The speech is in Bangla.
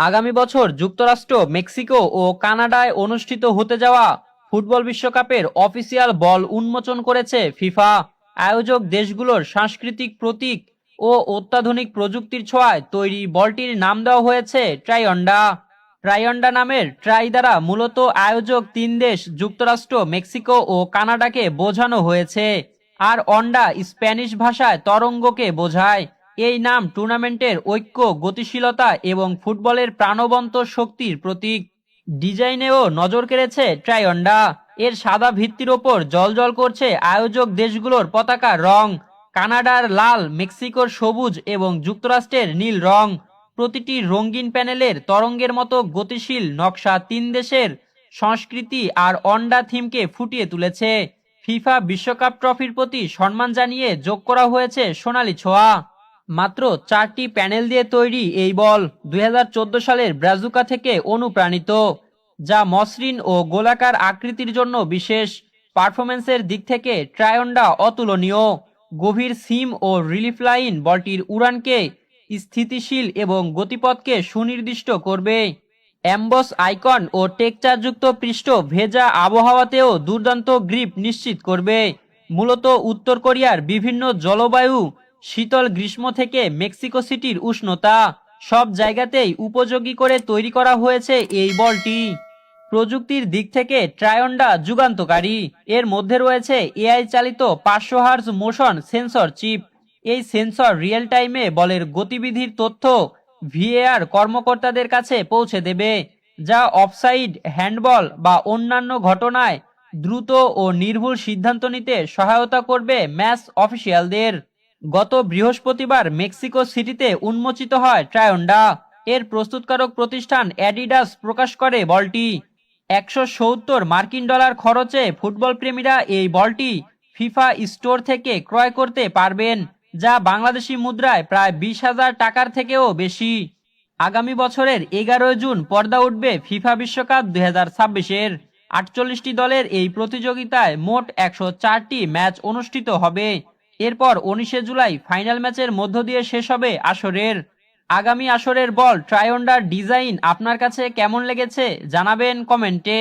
আগামী বছর যুক্তরাষ্ট্র, মেক্সিকো ও কানাডায় অনুষ্ঠিত হতে যাওয়া ফুটবল বিশ্বকাপের অফিসিয়াল বল উন্মোচন করেছে ফিফা। আয়োজক দেশগুলোর সাংস্কৃতিক প্রতীক ও অত্যাধুনিক প্রযুক্তির ছোঁয়ায় তৈরি বলটির নাম দেওয়া হয়েছে ট্রাইঅন্ডা। ট্রাইঅন্ডা নামের ট্রাই দ্বারা মূলত আয়োজক তিন দেশ, যুক্তরাষ্ট্র, মেক্সিকো ও কানাডাকে বোঝানো হয়েছে। আর অন্ডা স্প্যানিশ ভাষায় তরঙ্গকে বোঝায়। এই নাম টুর্নামেন্টের ঐক্য, গতিশীলতা এবং ফুটবলের প্রাণবন্ত শক্তির প্রতীক। ডিজাইনেও নজর কেড়েছে ট্রাইঅন্ডা। এর সাদা ভিত্তির ওপর জলজল করছে আয়োজক দেশগুলোর পতাকার রং। কানাডার লাল, মেক্সিকোর সবুজ এবং যুক্তরাষ্ট্রের নীল রং। প্রতিটি রঙিন প্যানেলের তরঙ্গের মতো গতিশীল নকশা তিন দেশের সংস্কৃতি আর অন্ডা থিমকে ফুটিয়ে তুলেছে। ফিফা বিশ্বকাপ ট্রফির প্রতি সম্মান জানিয়ে যোগ করা হয়েছে সোনালী ছোঁয়া। মাত্র চারটি প্যানেল দিয়ে তৈরি এই বল দুই হাজার চোদ্দ সালের ব্রাজুকা থেকে অনুপ্রাণিত, যা মসৃণ ও গোলাকার আকৃতির জন্য বিশেষ পারফরমেন্সের দিক থেকে ট্রায়ন্ডা অতুলনীয়। গভীর সিম ও রিলিফ লাইন বলটির উড়ানকে স্থিতিশীল এবং গতিপথকে সুনির্দিষ্ট করবে। অ্যাম্বস আইকন ও টেকচারযুক্ত পৃষ্ঠ ভেজা আবহাওয়াতেও দুর্দান্ত গ্রিপ নিশ্চিত করবে। মূলত উত্তর কোরিয়ার বিভিন্ন জলবায়ু শীতল গ্রীষ্ম থেকে মেক্সিকো সিটির উষ্ণতা সব জায়গাতেই উপযোগী করে তৈরি করা হয়েছে এই বলটি। প্রযুক্তির দিক থেকে ট্রায়ন্ডা যুগান্তকারী। এর মধ্যে রয়েছে এআই চালিত পাঁচশো হার্জ মোশন সেন্সর চিপ। এই সেন্সর রিয়েল টাইমে বলের গতিবিধির তথ্য ভিএআর কর্মকর্তাদের কাছে পৌঁছে দেবে, যা অফসাইড, হ্যান্ডবল বা অন্যান্য ঘটনায় দ্রুত ও নির্ভুল সিদ্ধান্ত নিতে সহায়তা করবে ম্যাচ অফিসিয়ালদের। গত বৃহস্পতিবার মেক্সিকো সিটিতে উন্মোচিত হয় ট্রায়ন্ডা। এর প্রস্তুতকারক প্রতিষ্ঠান অ্যাডিডাস প্রকাশ করে বলটি। একশো সত্তর মার্কিন ডলার খরচে ফুটবল প্রেমীরা এই বলটি ফিফা স্টোর থেকে ক্রয় করতে পারবেন, যা বাংলাদেশি মুদ্রায় প্রায় বিশ হাজার টাকার থেকেও বেশি। আগামী বছরের এগারোই জুন পর্দা উঠবে ফিফা বিশ্বকাপ দুই হাজার ছাব্বিশের। আটচল্লিশটি দলের এই প্রতিযোগিতায় মোট একশো চারটি ম্যাচ অনুষ্ঠিত হবে। এরপর উনিশে জুলাই ফাইনাল ম্যাচের মধ্য দিয়ে শেষ হবে আসরের। আগামী আসরের বল ট্রায়ন্ডার ডিজাইন, আপনার কাছে কেমন লেগেছে জানাবেন কমেন্টে।